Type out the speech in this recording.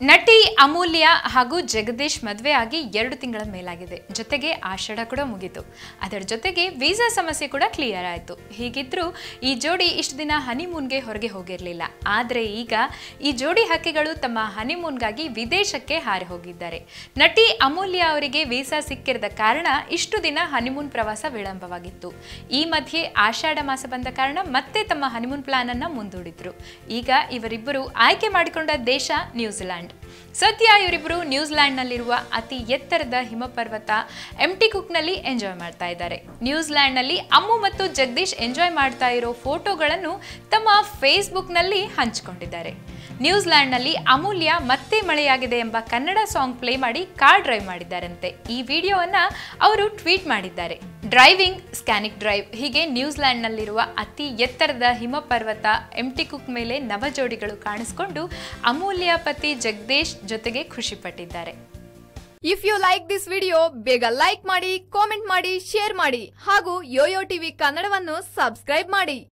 ನಟಿ ಅಮೂಲ್ಯ ಹಾಗೂ ಜಗದೀಶ್ ಮದುವೆ ಆಗಿ ಎರಡು ತಿಂಗಳ ಮೇಲಾಗಿದೆ. ಜೊತೆಗೆ ಆಷಾಢ ಕೂಡ ಮುಗಿತು. ಅದರ ಜೊತೆಗೆ ವೀಸಾ ಸಮಸ್ಯೆ ಕೂಡ ಕ್ಲಿಯರ್ ಆಯಿತು. ಹೀಗಿದ್ರೂ ಈ ಜೋಡಿ ಇಷ್ಟು ದಿನ ಹನಿಮೂನ್ಗೆ ಹೊರಗೆ ಹೋಗಿರಲಿಲ್ಲ. ಆದರೆ ಈಗ ಈ ಜೋಡಿ ಹಕ್ಕಿಗಳು ತಮ್ಮ ಹನಿಮೂನ್ಗಾಗಿ ವಿದೇಶಕ್ಕೆ ಹಾರಿ ಹೋಗಿದ್ದಾರೆ. ನಟಿ ಅಮೂಲ್ಯ ಅವರಿಗೆ ವೀಸಾ ಸಿಕ್ಕಿರದ ಕಾರಣ ಇಷ್ಟು ದಿನ ಹನಿಮೂನ್ ಪ್ರವಾಸ ವಿಳಂಬವಾಗಿತ್ತು. ಈ ಮಧ್ಯೆ ಆಷಾಢ ಮಾಸ ಬಂದ ಕಾರಣ ಮತ್ತೆ ತಮ್ಮ ಹನಿಮೂನ್ ಪ್ಲಾನನ್ನು ಮುಂದೂಡಿದ್ರು. ಈಗ ಇವರಿಬ್ಬರು ಆಯ್ಕೆ ಮಾಡಿಕೊಂಡ ದೇಶ ನ್ಯೂಜಿಲೆಂಡ್ ಸದ್ಯ ಇವರಿಬ್ಬರು ನ್ಯೂಜಿಲೆಂಡ್ನಲ್ಲಿರುವ ಅತಿ ಎತ್ತರದ ಹಿಮಪರ್ವತ ಎಂಟಿ ಕುಕ್ನಲ್ಲಿ ಎಂಜಾಯ್ ಮಾಡ್ತಾ ಇದ್ದಾರೆ. ನ್ಯೂಜಿಲೆಂಡ್ನಲ್ಲಿ ಅಮ್ಮು ಮತ್ತು ಜಗದೀಶ್ ಎಂಜಾಯ್ ಮಾಡ್ತಾ ಇರೋ ಫೋಟೋಗಳನ್ನು ತಮ್ಮ ಫೇಸ್ಬುಕ್ನಲ್ಲಿ ಹಂಚಿಕೊಂಡಿದ್ದಾರೆ. ನ್ಯೂಜಿಲೆಂಡ್ನಲ್ಲಿ ಅಮೂಲ್ಯ ಮತ್ತೆ ಮಳೆಯಾಗಿದೆ ಎಂಬ ಕನ್ನಡ ಸಾಂಗ್ ಪ್ಲೇ ಮಾಡಿ ಕಾರ್ ಡ್ರೈವ್ ಮಾಡಿದ್ದಾರಂತೆ. ಈ ವಿಡಿಯೋವನ್ನು ಅವರು ಟ್ವೀಟ್ ಮಾಡಿದ್ದಾರೆ. ಡ್ರೈವಿಂಗ್ ಸ್ಕ್ಯಾನಿಕ್ ಡ್ರೈವ್, ಹೀಗೆ ನ್ಯೂಜಿಲೆಂಡ್ನಲ್ಲಿರುವ ಅತಿ ಎತ್ತರದ ಹಿಮಪರ್ವತ ಎಂಟಿ ಕುಕ್ ಮೇಲೆ ನವಜೋಡಿಗಳು ಕಾಣಿಸಿಕೊಂಡು ಅಮೂಲ್ಯ ಪತಿ ಜಗದೀಶ್ ಜೊತೆಗೆ ಖುಷಿಪಟ್ಟಿದ್ದಾರೆ. If you like this video ಬೇಗ ಲೈಕ್ ಮಾಡಿ ಕಾಮೆಂಟ್ ಮಾಡಿ ಶೇರ್ ಮಾಡಿ ಹಾಗೂ ಯೋಯೋ ಟಿವಿ ಕನ್ನಡವನ್ನು ಸಬ್ಸ್ಕ್ರೈಬ್ ಮಾಡಿ.